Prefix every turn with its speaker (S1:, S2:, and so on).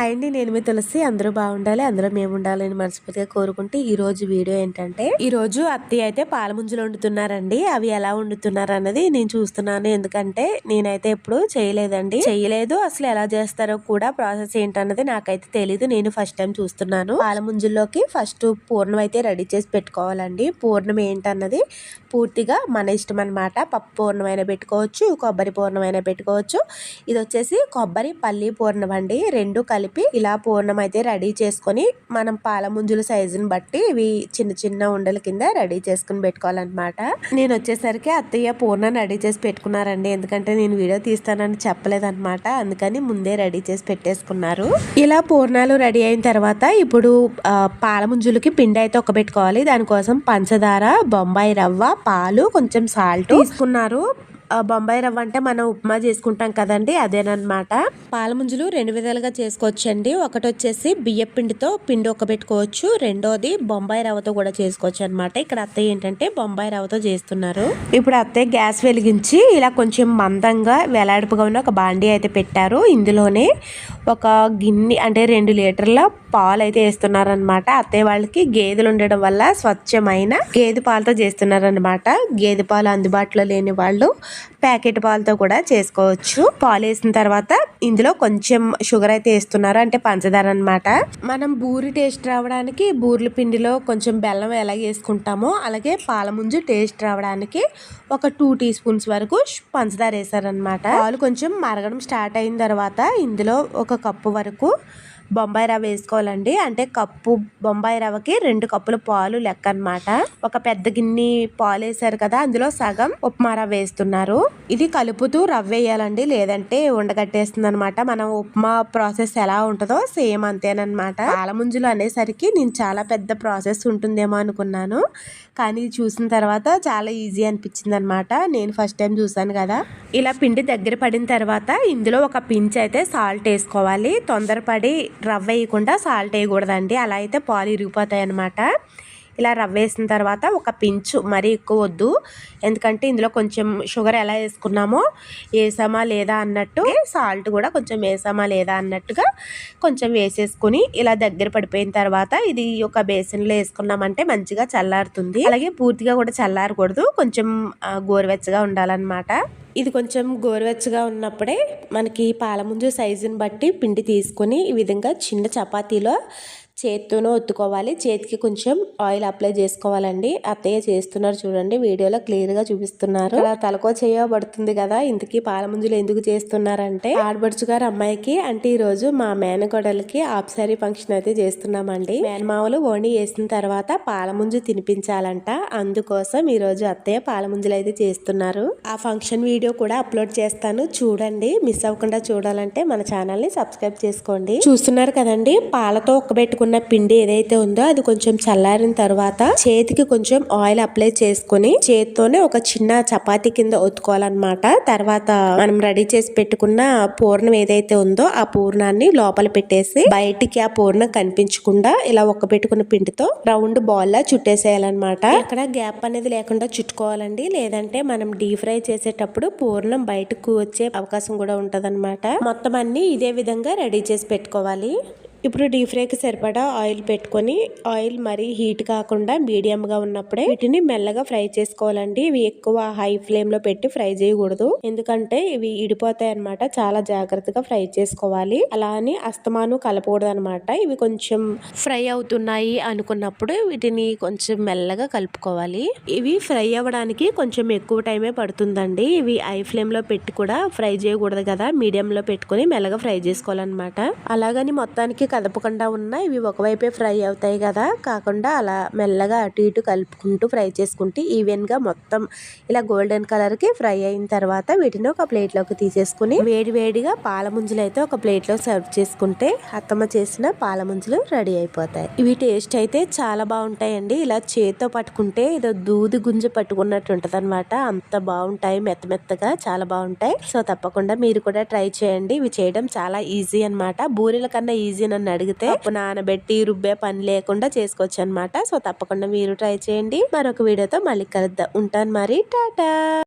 S1: Hi అండి నేను మీ తులసి. అందరూ బాగుండాలి అందరూ మేము ఉండాలని మనస్ఫూర్తిగా కోరుకుంటే ఈ రోజు వీడియో ఏంటంటే ఈ రోజు అత్తయ్య అయితే పాలముంజులు వండుతున్నారండి. అవి ఎలా వండుతున్నారు అన్నది నేను చూస్తున్నాను. ఎందుకంటే నేనైతే ఎప్పుడు చేయలేదండి. చేయలేదు అసలు ఎలా చేస్తారో కూడా ప్రాసెస్ ఏంటన్నది నాకైతే తెలీదు. నేను ఫస్ట్ టైం చూస్తున్నాను. పాల ముంజుల్లోకి ఫస్ట్ పూర్ణం అయితే రెడీ చేసి పెట్టుకోవాలండి. పూర్ణం ఏంటన్నది పూర్తిగా మన ఇష్టం అనమాట పప్పు పూర్ణమైనా పెట్టుకోవచ్చు కొబ్బరి పూర్ణమైనా పెట్టుకోవచ్చు. ఇది వచ్చేసి కొబ్బరి పల్లి పూర్ణం అండి. రెండు కలిపి ఇలా పూర్ణం అయితే రెడీ చేసుకొని మనం పాల ముంజుల సైజుని బట్టి ఇవి చిన్న చిన్న ఉండల కింద రెడీ చేసుకుని పెట్టుకోవాలన్నమాట. నేను వచ్చేసరికి అత్తయ్య పూర్ణం రెడీ చేసి పెట్టుకున్నారండి. ఎందుకంటే నేను వీడియో తీస్తానని చెప్పలేదన్నమాట. అందుకని ముందే రెడీ చేసి పెట్టేసుకున్నారు. ఇలా పూర్ణాలు రెడీ అయిన తర్వాత ఇప్పుడు పాల ముంజులకి పిండి అయితే ఒక పెట్టుకోవాలి దానికోసం పంచదార బొంబాయి రవ్వ పాలు కొంచెం సాల్ట్ తీసుకున్నారు. బొంబాయి రవ్వ అంటే మనం ఉప్మా చేసుకుంటాం కదండి అదేనమాట పాల ముంజులు రెండు విధాలుగా చేసుకోవచ్చండి. ఒకటి వచ్చేసి బియ్య పిండితో పిండి పెట్టుకోవచ్చు రెండోది బొంబాయి రవ్వతో కూడా చేసుకోవచ్చు అనమాట ఇక్కడ అత్తయ్య ఏంటంటే బొంబాయి రవ్వతో చేస్తున్నారు. ఇప్పుడు అత్తయ్య గ్యాస్ వెలిగించి ఇలా కొంచెం మందంగా వెలాడుపుగా ఉన్న ఒక బాండీ అయితే పెట్టారు. ఇందులోనే ఒక గిన్నె అంటే రెండు లీటర్ల పాలు అయితే వేస్తున్నారనమాట అత్తయ్య వాళ్ళకి గేదెలు ఉండడం వల్ల స్వచ్ఛమైన గేదె పాలతో చేస్తున్నారనమాట గేదె పాలు అందుబాటులో లేని వాళ్ళు ప్యాకెట్ పాలతో కూడా చేసుకోవచ్చు. పాలు వేసిన తర్వాత ఇందులో కొంచెం షుగర్ అయితే వేస్తున్నారు. అంటే పంచదార అనమాట మనం బూరి టేస్ట్ రావడానికి బూర్ల పిండిలో కొంచెం బెల్లం ఎలా వేసుకుంటామో అలాగే పాల ముంజు టేస్ట్ రావడానికి ఒక టూ టీ స్పూన్స్ వరకు పంచదార వేసారనమాట పాలు కొంచెం మరగడం స్టార్ట్ అయిన తర్వాత ఇందులో ఒక ఒక కప్పు వరకు బొంబాయి రవ్వ వేసుకోవాలండి. అంటే కప్పు బొంబాయి రవ్వకి రెండు కప్పుల పాలు లెక్క అనమాట ఒక పెద్ద గిన్నె పాలు వేసారు కదా అందులో సగం ఉప్మా రవ్వ వేస్తున్నారు. ఇది కలుపుతూ రవ్వ వేయాలండి లేదంటే ఉండగట్టేస్తుంది అనమాట మనం ఉప్మా ప్రాసెస్ ఎలా ఉంటుందో సేమ్ అంతేనమాట పాలముంజులు అనేసరికి నేను చాలా పెద్ద ప్రాసెస్ ఉంటుందేమో అనుకున్నాను. కానీ చూసిన తర్వాత చాలా ఈజీ అనిపించింది అనమాట నేను ఫస్ట్ టైం చూసాను కదా. ఇలా పిండి దగ్గర పడిన తర్వాత ఇందులో ఒక పించ్ అయితే సాల్ట్ వేసుకోవాలి. తొందరపడి రవ్వ వేయకుండా సాల్ట్ వేయకూడదండి. అలా అయితే పాలు ఇరిగిపోతాయి అనమాట ఇలా రవ్వ వేసిన తర్వాత ఒక పించు మరీ ఎక్కువ వద్దు. ఎందుకంటే ఇందులో కొంచెం షుగర్ ఎలా వేసుకున్నామో వేసామా లేదా అన్నట్టు సాల్ట్ కూడా కొంచెం వేసామా లేదా అన్నట్టుగా కొంచెం వేసేసుకుని ఇలా దగ్గర పడిపోయిన తర్వాత ఇది ఒక బేసిన్లో వేసుకున్నామంటే మంచిగా చల్లారుతుంది. అలాగే పూర్తిగా కూడా చల్లారకూడదు. కొంచెం గోరువెచ్చగా ఉండాలన్నమాట. ఇది కొంచెం గోరువెచ్చగా ఉన్నప్పుడే మనకి పాలముంజు సైజుని బట్టి పిండి తీసుకొని ఈ విధంగా చిన్న చపాతీలో చేత్తోనూ ఒత్తుకోవాలి. చేతికి కొంచెం ఆయిల్ అప్లై చేసుకోవాలండి. అత్తయ్య చేస్తున్నారు చూడండి. వీడియోలో క్లియర్గా చూపిస్తున్నారు. అలా తలకో చేయబడుతుంది కదా. ఇంతకీ పాలముంజులు ఎందుకు చేస్తున్నారంటే ఆడబడుచు గారు అమ్మాయికి అంటే ఈ రోజు మా మేనగొడలకి ఆప్సారీ ఫంక్షన్ అయితే చేస్తున్నామండి. మేనమావలు ఓణి వేసిన తర్వాత పాలముంజు తినిపించాలంట. అందుకోసం ఈ రోజు అత్తయ్య పాలముంజులు అయితే చేస్తున్నారు. ఆ ఫంక్షన్ వీడియో కూడా అప్లోడ్ చేస్తాను. చూడండి. మిస్ అవ్వకుండా చూడాలంటే మన ఛానల్ని సబ్స్క్రైబ్ చేసుకోండి. చూస్తున్నారు కదండి. పాలతో ఒక్కబెట్టుకున్న ఉన్న పిండి ఏదైతే ఉందో అది కొంచెం చల్లారిన తర్వాత చేతికి కొంచెం ఆయిల్ అప్లై చేసుకుని చేతితోనే ఒక చిన్న చపాతీ కింద ఒత్తుకోవాలన్నమాట. తర్వాత మనం రెడీ చేసి పెట్టుకున్న పూర్ణం ఏదైతే ఉందో ఆ పూర్ణాన్ని లోపల పెట్టేసి బయటికి ఆ పూర్ణం కనిపించకుండా ఇలా ఒక్క పెట్టుకున్న పిండితో రౌండ్ బాల్ లా చుట్టేసేయాలన్నమాట. ఇక్కడ గ్యాప్ అనేది లేకుండా చుట్టుకోవాలండి. లేదంటే మనం డీప్ ఫ్రై చేసేటప్పుడు పూర్ణం బయటకు వచ్చే అవకాశం కూడా ఉంటదన్నమాట. మొత్తం అన్ని ఇదే విధంగా రెడీ చేసి పెట్టుకోవాలి. ఇప్పుడు డీప్ ఫ్రైకి సరిపడా ఆయిల్ పెట్టుకొని ఆయిల్ మరీ హీట్ కాకుండా మీడియంగా ఉన్నప్పుడే వీటిని మెల్లగా ఫ్రై చేసుకోవాలండి. ఇవి ఎక్కువ హై ఫ్లేమ్లో పెట్టి ఫ్రై చేయకూడదు. ఎందుకంటే ఇవి ఇడిపోతాయి అనమాట చాలా జాగ్రత్తగా ఫ్రై చేసుకోవాలి. అలా అని అస్తమాను కలపకూడదు అనమాట ఇవి కొంచెం ఫ్రై అవుతున్నాయి అనుకున్నప్పుడు వీటిని కొంచెం మెల్లగా కలుపుకోవాలి. ఇవి ఫ్రై అవ్వడానికి కొంచెం ఎక్కువ టైమే పడుతుందండి. ఇవి హై ఫ్లేమ్లో పెట్టి కూడా ఫ్రై చేయకూడదు కదా. మీడియంలో పెట్టుకొని పెట్టుకుని మెల్లగా ఫ్రై చేసుకోవాలన్నమాట. అలాగని మొత్తానికి కదపకుండా ఉన్న ఇవి ఒకవైపే ఫ్రై అవుతాయి కదా. కాకుండా అలా మెల్లగా అటు ఇటు కలుపుకుంటూ ఫ్రై చేసుకుంటే ఈవెన్గా మొత్తం ఇలా గోల్డెన్ కలర్కి ఫ్రై అయిన తర్వాత వీటిని ఒక ప్లేట్లోకి తీసేసుకుని వేడివేడిగా పాలముంజలు పాల అయితే ఒక ప్లేట్లో సర్వ్ చేసుకుంటే అత్తమ్మ చేసిన పాలముంజలు రెడీ అయిపోతాయి. ఇవి టేస్ట్ అయితే చాలా బాగుంటాయండి. ఇలా చేతితో పట్టుకుంటే ఏదో దూది గుంజ పట్టుకున్నట్టు ఉంటుంది అనమాట అంత బాగుంటాయి మెత్త మెత్తగా చాలా బాగుంటాయి. సో తప్పకుండా మీరు కూడా ట్రై చేయండి. ఇవి చేయడం చాలా ఈజీ అనమాట బూరెల కన్నా ఈజీ అని అడిగితే పప్పు నానబెట్టి రుబ్బే పని లేకుండా చేసుకోవచ్చు అనమాట సో తప్పకుండా మీరు ట్రై చేయండి. మరొక వీడియోతో మళ్ళీ కలుద్దాం. ఉంటాను మరి. టాటా!